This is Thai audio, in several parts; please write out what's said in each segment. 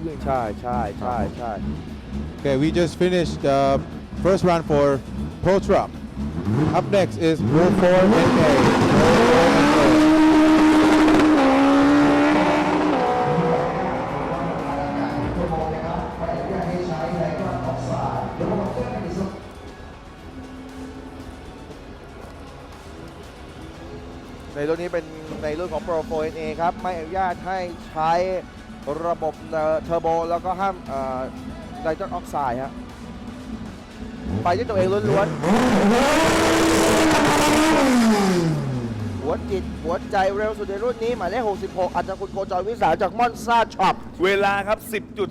เรื่อยๆใช่ใช่ใช่ใช่ Okay, we just finished the first round for Pro Truck. Up next is Pro 4 NA. ในรุ่นนี้เป็นในรุ่นของ Pro 4 NA ครับ ไม่อนุญาตให้ใช้ ระบบเทอร์โบแล้วก็ห้ามไนโตรออกไซด์ฮะไปด้วยตัวเองล้วนๆ หัวจิตหัวใจเร็วสุดในรุ่นนี้ หมายเลข 66อาจารย์คุณโคจรวิสาจากมอนซาช็อป เวลาครับ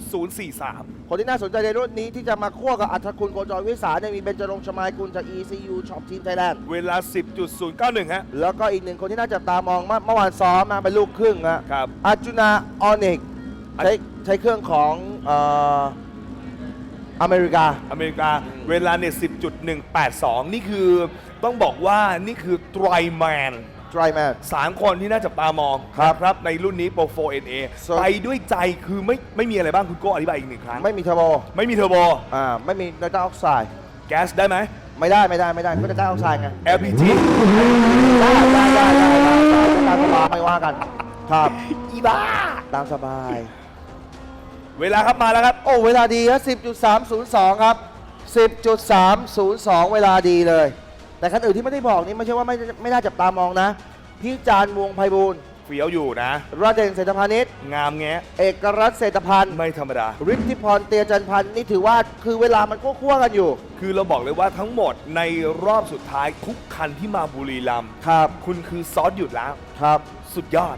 10.043 คนที่น่าสนใจในรุ่นนี้ที่จะมาคั่วกับอัธคุณโคจรวิสาเนี่ยมีเบญจรงค์ชมายกุลจาก ECU Shop Team Thailand เวลา 10.091 ฮะ แล้วก็อีกหนึ่งคนที่น่าจับตามองเมื่อเมื่อวานซ้อมมาเป็นลูกครึ่งอะครับอาจุนาออนิก ใช้ใช้เครื่องของเอ่ออเมริกา อเมริกาเวลาเนี่ย10.182 นี่คือต้องบอกว่านี่คือไตรแมนไ r รแมนสามคนที่น่าจับตามองครับนะครับในรุ่นนี้ Pro 4 NA So- ไปด้วยใจคือไม่ไม่มีอะไรบ้างคุณโก้อธิบายอีกหนึ่งครั้ง ไม่มีเทอร์โบไม่มีเทอร์โบอ่าไม่มีไนโตรออกไซด์แก๊สได้ไหม ไม่ได้ไม่ได้ไม่ได้ก็จะได้ออกไซด์ไง LPG ได้ได้ได้ได้ได้ได้ตามสบายไม่ว่ากัน ครับ อีบ้า ตามสบาย เวลาครับมาแล้วครับ โอ้เวลาดีครับ10.302 ครับ 10.302 เวลาดีเลย แต่คันอื่นที่ไม่ได้บอกนี่ไม่ใช่ว่าไม่ไม่น่าจับตามองนะ พี่จานวงไพบูลย์เฟี้ยวอยู่นะ ราเดนเศรษฐพานิชงามแงะเอกรัตน์เศรษฐพันธ์ไม่ธรรมดา ฤทธิพรเตียจันทร์พันธ์นี่ถือว่าคือเวลามันก็คั่วๆกันอยู่ คือเราบอกเลยว่าทั้งหมดในรอบสุดท้ายทุกคันที่มาบุรีรัมย์ครับ คุณคือซอสหยุดแล้ว ครับ สุดยอด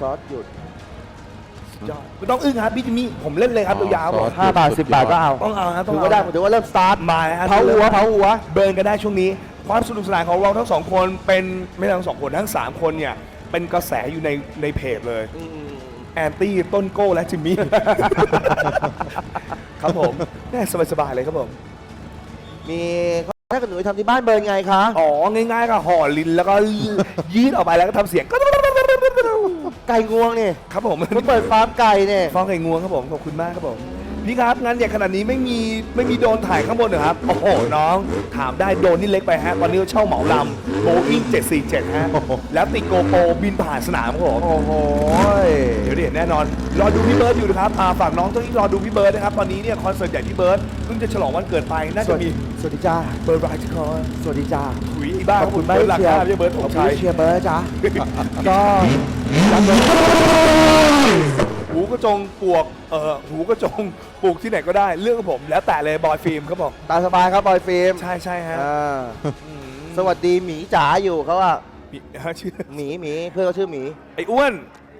ซอสหยุดสุด ยอดไม่ต้องอึ้งครับพี่จิมมี่ผมเล่นเลยครับอ๋อยาวๆบอกซอส5บาท10บาทก็เอาต้องเอาครับต้อถืงอเอาว่าได้ผมถือว่าเริ่มสตาร์ทมาฮะเผาหัวเผาหัวเบิร์นกันได้ช่วงนี้ ความสนุกสนานของเราทั้งสองคนเป็นไม่ใช่ทั้งสองคนทั้งสามคนเนี่ยเป็นกระแสอยู่ในในเพจเลยอืมแอนตี้ต้นโก้และจิมมี่ครับผมแน่สบายๆเลยครับผม มีถ้าเกิดหนูไปทำที่บ้านเบิร์นไงคะ อ๋อ ง่ายๆก็ห่อลิ้นแล้วก็ยืดออกไปแล้วก็ทำเสียง ไก่งวงนี่ครับผมเขาเปิดฟาร์มไก่เนี่ยฟองไก่งวงครับผม ขอบคุณมากครับผม พี่ครับงั้นอย่างขนาดนี้ไม่มีไม่มีโดรนถ่ายข้างบนเหรอครับ โอ้โหน้อง ถามได้โดรนนี่เล็กไปฮะตอนนี้เราเช่าเหมาลำโบอิง747 ฮะ แล้วติดโกโปรบินผ่านสนามครับผมโอ้โหเดี๋ยวได้เห็นแน่นอน รอดูพี่เบิร์ดอยู่นะครับอ่าฝากน้องต้องรอดูพี่เบิร์ดนะครับตอนนี้เนี่ยคอนเสิร์ตใหญ่พี่เบิร์ดเพิ่งจะฉลองวันเกิดไปน่าสจะวัสมีดีสวัสดีจ้าเบิร์ดไรท์คอนสวัสดีจ้าถุยอีบ้าขอบคุณเบิร์ดราเชียคาร์ไม่ใช่เบิร์ดขผอบมคุชัณยเชียร์เบิร์ดจ้าก็หูก ระจงปลวกเอ่อหูกระจงปลูกที่ไหนก็ได้เรื่องของผม แล้วแต่เลยบอยฟิล์มครับผมตามสบายครับบอยฟิล์มใช่ใช่ฮะอ่าอืมสวัสดีหมีจ๋าอยู่เขาว่ามีฮะชื่อหมีหมีเพื่อนเขาชื่อหมี ไอ้อ้วน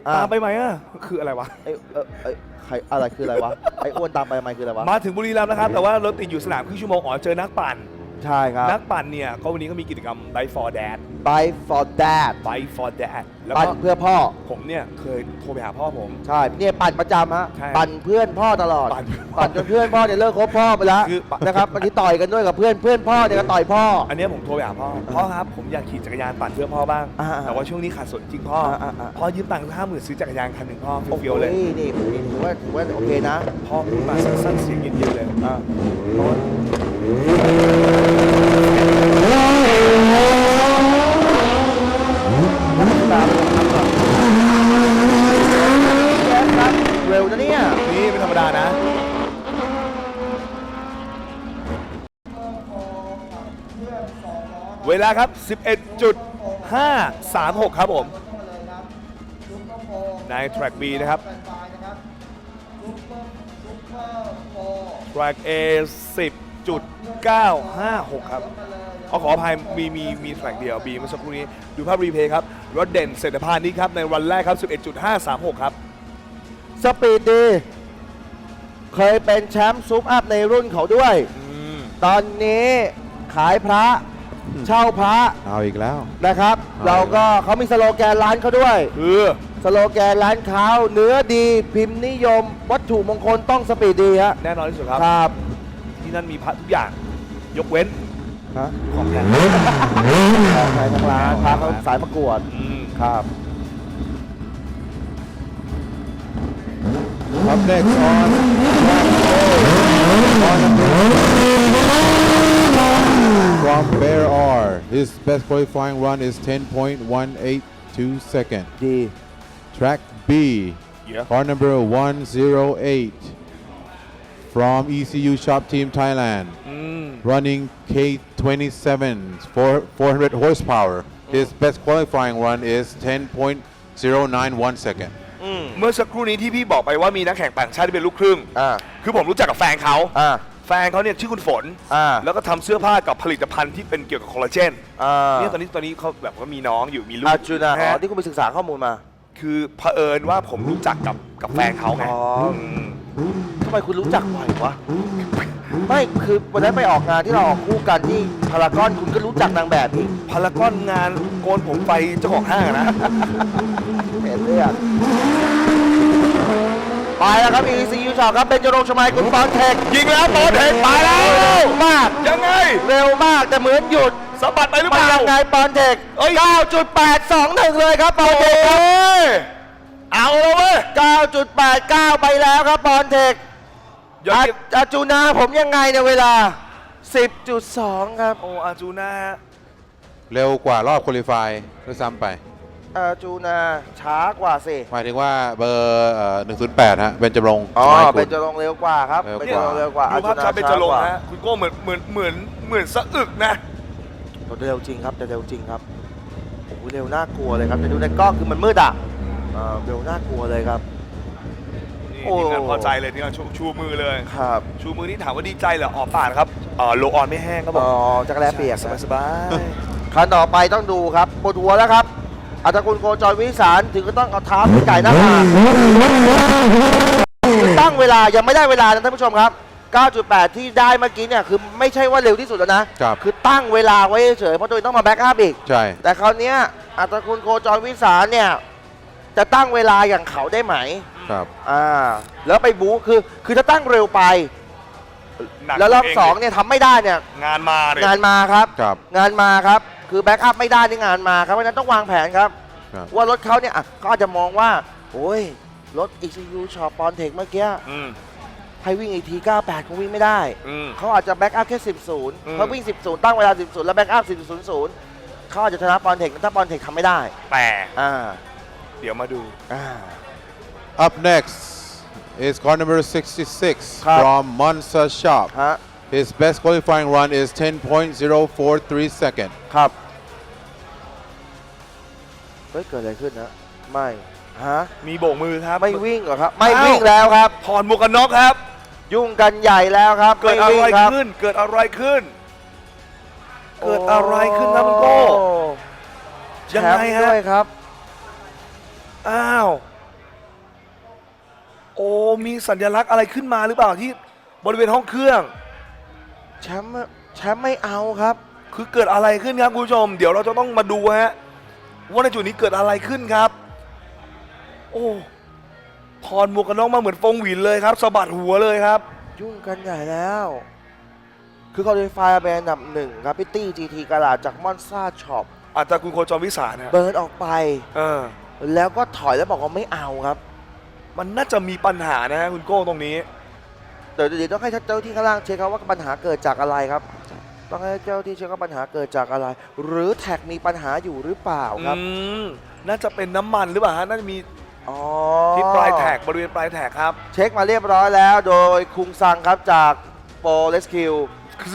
อ่า ตามไปไหมอะคืออะไรวะ ไอ้เออไอ้ใครอะไรคืออะไรวะไอ้อ้วนตามไปทำไมคืออะไรวะ มาถึงบุรีรัมย์นะครับ แต่ว่ารถติดอยู่สนามครึ่งชั่วโมงอ๋อเจอนักปั่น ใช่ครับ นักปั่นเนี่ยก็วันนี้ก็มีกิจกรรม Bike for Dad Buy for Dad Bike for Dad แล้วปั่นก็เพื่อพ่อ ผมเนี่ยเคยโทรไปหาพ่อผม ใช่เนี่ยปั่นประจำฮะใช่ปั่นเพื่อนพ่อตลอดปั่นปั่นจนเพื่อนพ่อเนี่ยเลิกคบพ่อไปแล้วคือปั่น นะครับบางทีต่อยกันด้วยกับเพื่อนเพื่อนพ่อเนี่ยก็ต่อยพ่อ อันเนี้ยผมโทรไปหาพ่อพ่อครับผมอยากขี่จักรยานปั่นเพื่อพ่อบ้าง อ่าๆแต่ว่าช่วงนี้ขาดสนจริงพ่ออาๆๆ พ่อยืมตังค์ห้าหมื่นซื้อจักรยานคันหนึ่งพ่อโอ้โหเฟี้ยวๆเลยนี่นี่ถือว่าถือว่าโอเคนะ พ่อพูดมาสั้นๆเสียงเย็นๆเลยอ่าพ่อตามผมทำก่อนแจ๊คครับเร็วนะเนี่ย นี่ไม่ธรรมดานะ เวลาครับ 11.536 ครับผม ใน track B นะครับ track A 10.956 ครับเอาขออภัยมีมีมี track เดียว B เมื่อสักครู่นี้ ดูภาพรีเพย์ครับ รถเด่นเศรษฐพานี้ครับ ในวันแรกครับ 11.536 ครับ สปีดดี เคยเป็นแชมป์ซุปอัพในรุ่นเขาด้วยอืมตอนนี้ขายพระ เช่าพระเอาอีกแล้ว นะครับเอาเราก็เขามีสโลแกนร้านเขาด้วย คือสโลแกนร้านเขาเนื้อดีพิมพ์นิยม วัตถุมงคลต้องสปีดดีฮะแน่นอนที่สุดครับ ครับ ที่นั่นมีพระทุกอย่าง ยกเว้นฮะของแพงของใช้ทั้งร้านพระเขาสายประกวดอืมครับ Up next on from Bear R. His best qualifying run is 10.182 second. ดี Track B, Yeah. car number 108 from ECU Shop Team Thailand, อืม running K27 for 400 horsepower. His best qualifying run is 10.091 second. อืม เมื่อสักครู่นี้ที่พี่บอกไปว่ามีนักแข่งต่างชาติที่เป็นลูกครึ่ง อ่า คือผมรู้จักกับแฟนเขา อ่า แฟนเขาเนี่ยชื่อคุณฝน อ่าแล้วก็ทำเสื้อผ้ากับผลิตภัณฑ์ที่เป็นเกี่ยวกับคอลลาเจนอ่าเนี่ยตอนนี้ตอนนี้เขาแบบว่ามีน้องอยู่มีลูกอาจูนาอ๋อฮะที่คุณไปศึกษาข้อมูลมาคือเผอิญว่าผมรู้จักกับกับแฟนเขาไงอ๋อมทำไมคุณรู้จักบ่อยวะไม่คือวันนั้นไปออกงานที่เราออกคู่กันที่พารากอนคุณก็รู้จักนางแบบนี้พารากอนงานโกนผมไฟเจ้าของห้างอะนะ เห็นเลยอะ ไปแล้วครับ ECU ช็อปครับเบนจรงค์ชมัยคุณบอลเทคยิงแล้วโตเทคไปแล้วเร็วมาก ยังไงเร็วมากแต่เหมือนหยุดสะบัดไปหรือเปมันล่า ยังไงบอลเทคเอ้ย 9.821 เลยครับบอลเทคครับโอ้ยเอาแล้วเว้ย9.89 ไปแล้วครับบอลเทคยออาดเยี่ยมอาจูนาผมยังไงในยเวลา 10.2 ครับ โอ้อาจูน่าฮะ เร็วกว่ารอบคุริฟายด้วยซ้ำไป อาจูนาช้ากว่าสิหมายถึงว่าเบอร์เอ่อ108 ฮะเบนจรงค์อ๋อสมัยกุล เป็นจะลงเร็วกว่าครับเร็วเป็นกจะว่าลงเร็วกว่าดูภาพชัดเป็นจะลงช้ากว่าฮะคุณโก้เหมือนเหมือนเหมือนเหมือนสะอึกนะ เร็วจริงครับแต่เร็วจริงครับโอ้โหเร็วน่ากลัวเลยครับแต่ดูในกล้องคือมันมืดอะเอ่อเร็วน่ากลัวเลยครับ นี่โอ้ ทีมงานพอใจเลยทีมงานชูชูมือเลย ครับชูมือนี่ถามว่าดีใจเหรออ๋อป่านครับเอ่อโลออนไม่แห้งครับผอ๋มอจักรแลเปียกสบายสบายคันต่อไปต้องดูครับปวดหัวแล้วครับ อาจารย์คุณโคจรวิสารถึงก็ต้องเอาเท้าไปไก่หน้าผากตั้งเวลายังไม่ได้เวลานะท่านผู้ชมครับ 9.8 ที่ได้เมื่อกี้เนี่ยคือไม่ใช่ว่าเร็วที่สุดแล้วนะครับ คือตั้งเวลาไว้เฉยๆเพราะตัวเองต้องมาแบ็กอัพอีก ใช่ แต่คราวเนี้ยอัตคุณโคจรวิสารเนี่ยจะตั้งเวลาอย่างเขาได้ไหม ครับ อ่า แล้วไปบู๊คือคือถ้าตั้งเร็วไป หนักแล้วรอบเสองเนี่ยทำไม่ได้เนี่ย งานมาเลยงานมาครับ ครับ งานมาครับ คือแบ็กอัพไม่ได้นี่งานมาครับเพราะฉะนั้นต้องวางแผนครับ ครับ ว่ารถเขาเนี่ยอะเขาอาจจะมองว่า โอ้ย รถ ECU ชอปอนเทคเมื่อกี้อืมให้วิ่งอีกที 98 คงวิ่งไม่ได้ อืม เขาอาจจะแบ็กอัพแค่ 10 อื0มเขาวิ่ง 10 0 ตั้งเวลา 10 0 แล้วแบ็กอัพ 10 0 0 เขาอาจจะชนะปอนเทคถ้าปอนเทคทำไม่ได้ แต่อ่า เดี๋ยวมาดู อ่า Up next is car number 66ครับ from Monza Shop. ฮะ His best qualifying run is 10.043 second. ครับ เฮ้ยเกิดอะไรขึ้นนะ ไม่ฮะมีโบกมือครับไม่วิ่งเหรอครับ ไม่อ้าววิ่งแล้วครับ ถอนหมวกกันน็อกครับ ยุ่งกันใหญ่แล้วครับเกิดม่อะวิ่งไรครับขึ้น เกิดอะไรขึ้น เกิดอะไรขึ้นครับคุณโก้โอ้ยังแชไงมป์ฮะด้วยครับ อ้าว โอ้มีสัญลักษณ์อะไรขึ้นมาหรือเปล่าที่บริเวณห้องเครื่อง แชมป์แชมป์ไม่เอาครับ คือเกิดอะไรขึ้นครับคุณผู้ชม เดี๋ยวเราจะต้องมาดูฮะ ว่าในจุดนี้เกิดอะไรขึ้นครับ โอ้ถอนหมวกกันน็อกมาเหมือนฟงหวินเลยครับสะบัดหัวเลยครับ ยุ่งกันใหญ่แล้ว คือเขาเลยไฟล์เป็นอันดับหนึ่งครับพิตตี้จีทีกาลาจากมอนซาช็อปอาจจะคุณโคจรวิสารนะเบิร์นออกไป เออ แล้วก็ถอยแล้วบอกว่าไม่เอาครับ มันน่าจะมีปัญหานะฮะคุณโก้ตรงนี้ เดี๋ยวเดี๋ยวต้องให้เจ้าที่ข้างล่างเช็คครับว่าปัญหาเกิดจากอะไรครับ ต้องให้เจ้าที่เช็คว่าปัญหาเกิดจากอะไร หรือแท็กมีปัญหาอยู่หรือเปล่าครับอืมน่าจะเป็นน้ำมันหรือเปล่าฮะน่าจะมีอ๋อที่ปลายแท็กบริเวณปลายแท็กครับ เช็คมาเรียบร้อยแล้วโดยคุงซังครับจากโปรเลสคิว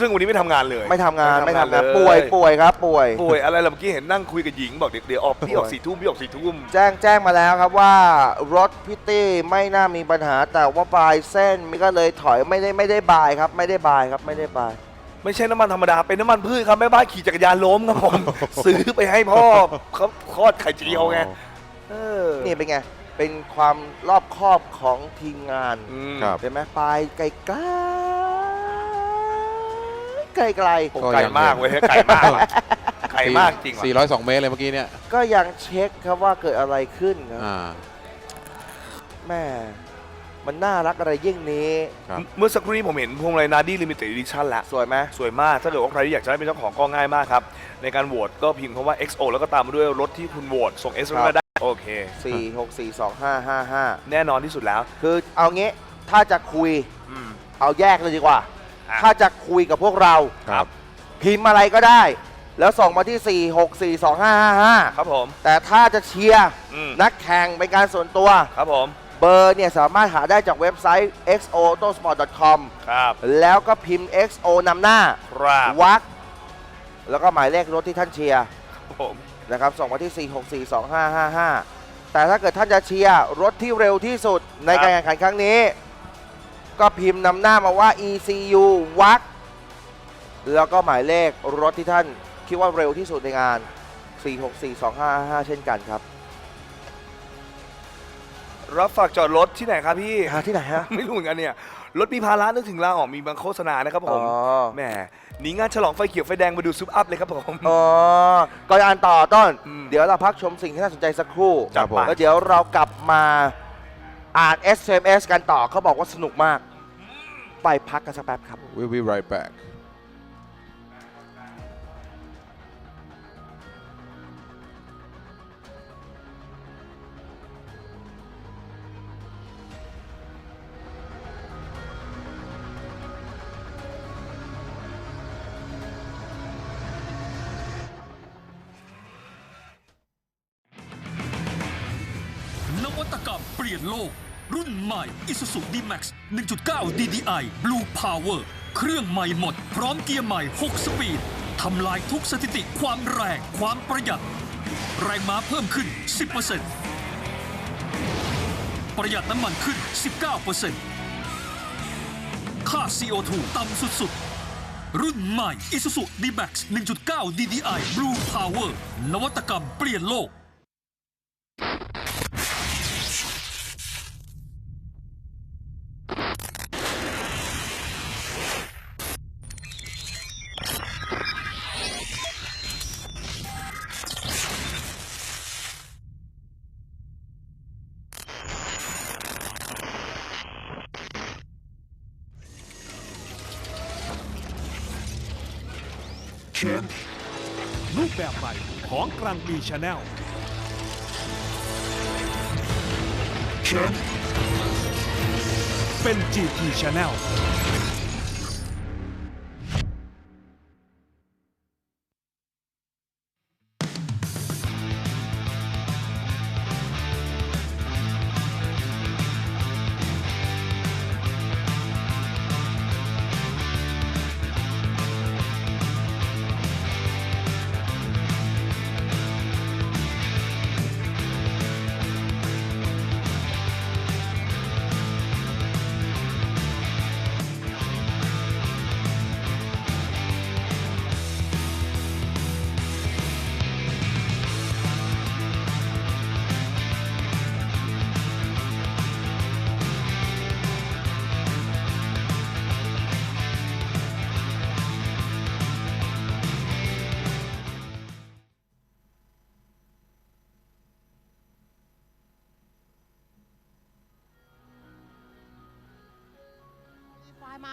ซึ่งวันนี้ไม่ทำงานเลยไม่ทำงานไม่ทำงานเลยป่วยป่วยครับป่วย ป่วยอะไรล่ะเมื่อกี้เห็นนั่งคุยกับหญิงบอกเดี๋ยวเดี๋ยวออกพี่ออกสี่ทุ่มพี่ออกสี่ทุ่ม แจ้งแจ้งมาแล้วครับว่ารถพิตตี้ไม่น่ามีปัญหาแต่ว่าปลายเส้นมันก็เลยถอยไม่ได้ไม่ได้บายครับ ไม่ได้บายครับไม่ได้บาย ไม่ใช่น้ำมันธรรมดา เป็นน้ำมันพืชครับแม่บ้านขี่จักรยานล้มครับผม ซื้อไปให้พ่อเขาคลอดไข่เจียวไงเออนี่เป็นไง เป็นความรอบคอบของทีมงานอืม ครับเห็นไหมปลายไกลไกลไกลไกลโอ้ไก่มากเว้ยไก่มากว่ะไก่มากจริงว่ะ402 เมตรเลยเมื่อกี้เนี่ยก็ยังเช็คครับว่าเกิดอะไรขึ้นครับอ่า แม่ มันน่ารักอะไรยิ่งนี้ ครับ เมื่อสักครู่นี้ผมเห็นพวงมาลัยนาดี้ลิมิเต็ดดิชั่นแล้ว สวยไหมสวยมาก ถ้าเกิดว่าใครที่อยากจะได้เป็นเจ้าของก็ง่ายมากครับ ในการโหวตก็พิมพ์คำว่า XO แล้วก็ตามมาด้วยรถที่คุณโหวตส่ง S มาได้ โอเค4 6 4 2 5 5 5แน่นอนที่สุดแล้วคือเอางี้ถ้าจะคุยอืม เอาแยกเลยดีกว่า อะ ถ้าจะคุยกับพวกเรา ครับ พิมพ์อะไรก็ได้ แล้วส่งมาที่ 4 6 4 2 5 5 5ครับผมแต่ถ้าจะเชียร์อืม นักแข่งเป็นการส่วนตัว ครับผม เบอร์เนี่ยสามารถหาได้จากเว็บไซต์ xotosport.com ครับ แล้วก็พิมพ์ xo นำหน้าครับวักแล้วก็หมายเลขรถที่ท่านเชียร์ผมนะครับส่งมาที่ 4642555 แต่ถ้าเกิดท่านจะเชียร์รถที่เร็วที่สุดในการแข่งขันครั้งนี้ ก็พิมพ์นำหน้ามาว่า ECU วักแล้วก็หมายเลขรถที่ท่านคิดว่าเร็วที่สุดในงาน 4642555 เช่นกันครับ รับฝากจอดรถที่ไหนครับพี่ หาที่ไหนฮะ ไม่รู้เหมือนกันเนี่ย รถมีภาระนึกถึงลาออกมีบางโฆษณานะครับผอ๋อมแหมหนีงานฉลองไฟเขียวไฟแดงมาดูซุปอัพเลยครับผม อ๋อก่อนจะอ่านต่อต้น อืมเดี๋ยวเราพักชมสิ่งที่น่าสนใจสักครู่จัดไป แล้วเดี๋ยวเรากลับมาอ่าน SMS กันต่อเขาบอกว่าสนุกมาก ไปพักกันสักแป๊บครับ We'll be right back. ปลี่ยนโลก รุ่นใหม่ Isuzu D-Max 1.9 DDI Blue Power เครื่องใหม่หมด พร้อมเกียร์ใหม่ 6 สปีด ทำลายทุกสถิติความแรง ความประหยัด แรงม้าเพิ่มขึ้น 10%ประหยัดน้ำมันขึ้น 19%ค่า CO2 ต่ำสุดๆ รุ่นใหม่ Isuzu D-Max 1.9 DDI Blue Power นวัตกรรมเปลี่ยนโลก ของกลางปีชาแนลเป็น GT Channel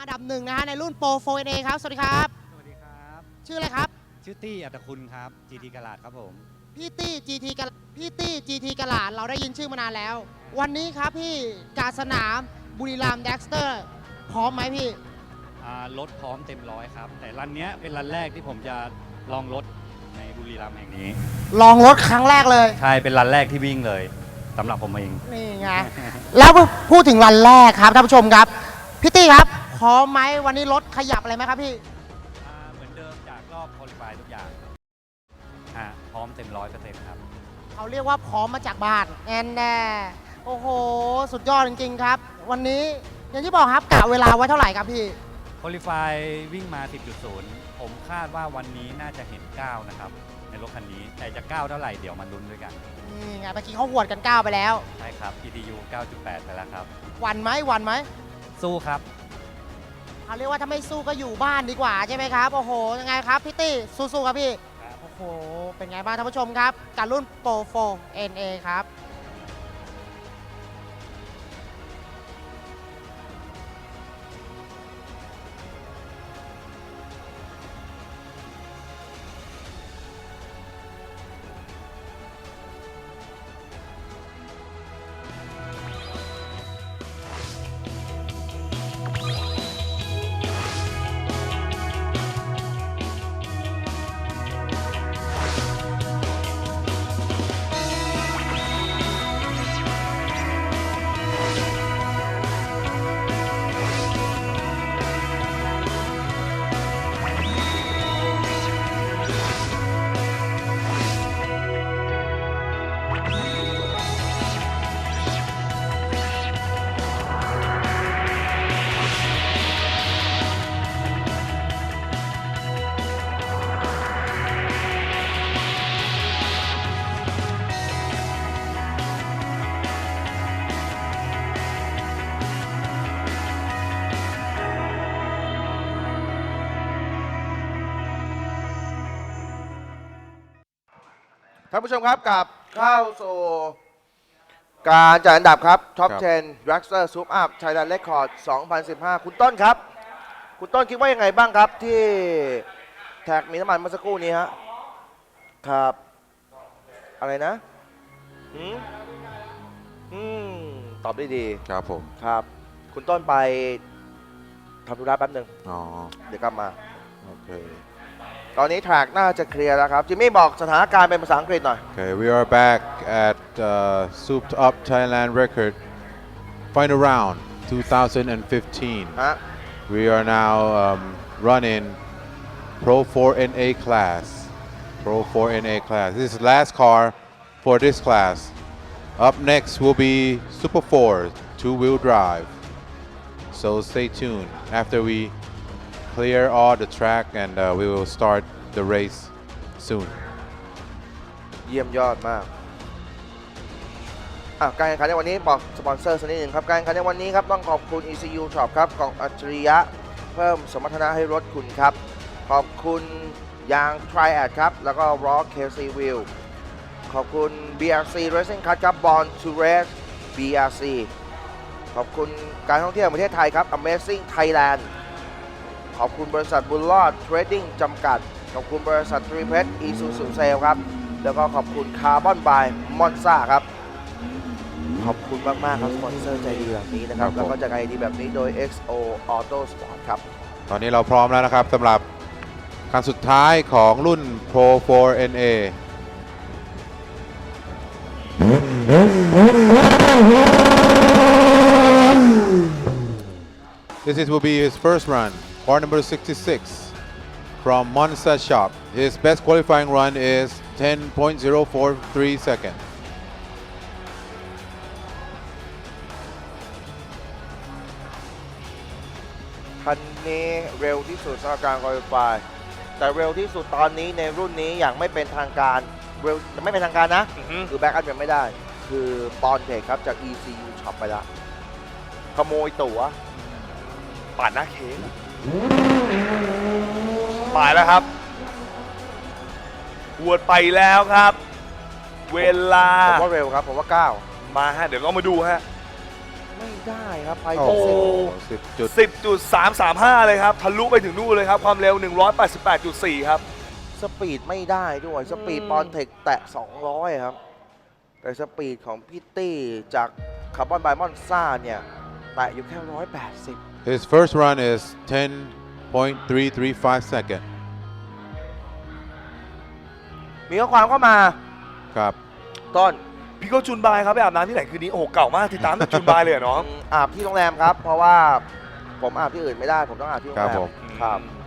อันดับหนึ่งนะฮะในรุ่นโปร 4NA ครับ สวัสดีครับ สวัสดีครับ ชื่ออะไรครับ ชื่อตี้อัตคุณครับ GT กลาดครับผม พี่ตี้ GT กะพี่ตี้ GT กะหลาดเราได้ยินชื่อมานานแล้ว วันนี้ครับพี่การสนามบุรีรัมย์เด็กสเตอร์พร้อมไหมพี่ อ่ารถพร้อมเต็มร้อยครับ แต่รันเนี้ยเป็นรันแรกที่ผมจะลองรถในบุรีรัมย์แห่งนี้ ลองรถครั้งแรกเลย ใช่ เป็นรันแรกที่วิ่งเลยสำหรับผมเอง นี่ไง แล้วพูดถึงรันแรกครับท่านผู้ชมครับ พี่ตี้ครับ พร้อมไหมวันนี้รถขยับอะไรไหมครับพี่ อ่าเหมือนเดิมจากรอบคอลิฟายทุกอย่างอ่าพร้อมเต็มร้อยเปอร์เซ็นต์ครับ เขาเรียกว่าพร้อมมาจากบ้านแอนแน่โอ้โห สุดยอดจริง ๆ ครับ วันนี้อย่างที่บอกครับกะเวลาไว้เท่าไหร่ครับพี่ คอลิฟายวิ่งมา 10.0 ผมคาดว่าวันนี้น่าจะเห็น 9 นะครับ ในรถคันนี้ แต่จะ 9 เท่าไหร่เดี๋ยวมาลุ้นด้วยกัน นี่ไงเมื่อกี้เขาหวดกันก้าวไปแล้ว ใช่ครับ EDU 9.8 ไปแล้วครับ หวันไหมหวันไหมสู้ครับ เขาเรียกว่าถ้าไม่สู้ก็อยู่บ้านดีกว่าใช่ไหมครับ โอ้โห ยังไงครับพี่ตี้สู้ๆครับพี่ โอ้โห เป็นไงบ้างท่านผู้ชมครับ การรุ่นโปรโฟ NA ครับ ผู้ชมครับกลับเข้าสู่การจัดอันดับครับท็อปครับ 10 r a x t e r Soup Up Thailand Record 2015 คุณต้นครับ คุณต้นคิดว่ายังไงบ้างครับที่แท็กมีน้ำมันเมื่อสักครู่นี้ฮะครับ อะไรนะหืมอืมตอบได้ดีครับผมครับ คุณต้นไปทำธุระแป๊บหนึ่งอ๋อเดี๋ยวกลับมา โอเค ตอนนี้แทร็กน่าจะเคลียร์แล้วครับจิมมี่บอกสถานการณ์เป็นภาษาอังกฤษหน่อย Okay, we are back at uh, Souped Up Thailand record final round 2015. ฮะ We are now um, running Pro 4NA class. Pro 4NA class. This is the last car for this class. Up next will be Super 4 two-wheel drive. So stay tuned after we clear all the track and uh, we will start the race soon. เยี่ยมยอดมากอะการแข่งขันในวันนี้บอกสปอนเซอร์สักนิดหนึ่งครับ การแข่งขันในวันนี้ครับต้องขอบคุณ ECU Shop ครับกล่องอัจฉริยะเพิ่มสมรรถนะให้รถคุณครับ ขอบคุณยาง Triad ครับ แล้วก็ Rock KC Wheel ขอบคุณ BRC Racing Cut ครับ Born to Race BRC ขอบคุณการท่องเที่ยวประเทศไทยครับ Amazing Thailand ขอบคุณบริษัทบุญรอดเทรดดิ้งจำกัด ขอบคุณบริษัททรีเพชรอีซูซูเซลครับ แล้วก็ขอบคุณคาร์บอนบายมอนซ่าครับ ขอบคุณมาก ๆ ครับ สปอนเซอร์ใจดีแบบนี้นะครับ ครับผม แล้วก็จะใจดีแบบนี้โดย XO Auto Sport ครับ ตอนนี้เราพร้อมแล้วนะครับสำหรับคันสุดท้ายของรุ่น Pro 4NA This is, will be his first run, car number 66 from Monza Shop. His best qualifying run is 10.043 seconds. คันนี้เร็วที่สุดสำหรับการคอลิฟายแต่เร็วที่สุดตอนนี้ในรุ่นนี้อย่างไม่เป็นทางการเร็วไม่เป็นทางการนะ คือแบ็กอัพยังไม่ได้ คือปอนเทคครับจาก ECU Shop ไปแล้วขโมยตั๋วปาดหน้าเค้ก ไปแล้วครับหวดไปแล้วครับ เวลา ผมว่าเร็วครับ ผมว่ามาฮะ เดี๋ยวเรามาดูฮะ9ไม่ได้ครับไปโอ้ถึงโหสิบ10 10.335 เลยครับ ทะลุไปถึงนู่นเลยครับ ความเร็ว 188.4 ครับ สปีดไม่ได้ด้วยสปีดอืมปอนเทคแตะ 200 ครับ แต่สปีดของพี่ตี้จากคาร์บอนไบมอนซ่าเนี่ย แตะอยู่แค่ 180 His first run is 10.335 second. มีข้อความเข้ามาครับ ต้น พี่ก็จุนบายครับไปอาบน้ำที่ไหนคืนนี้โอ้โหเก่ามากติดตามแต่จุนบายเลยเหรอน้องอาบที่โรงแรมครับ เพราะว่าผมอาบที่อื่นไม่ได้ผมต้องอาบที่โรงครับแรมผม ครับอืม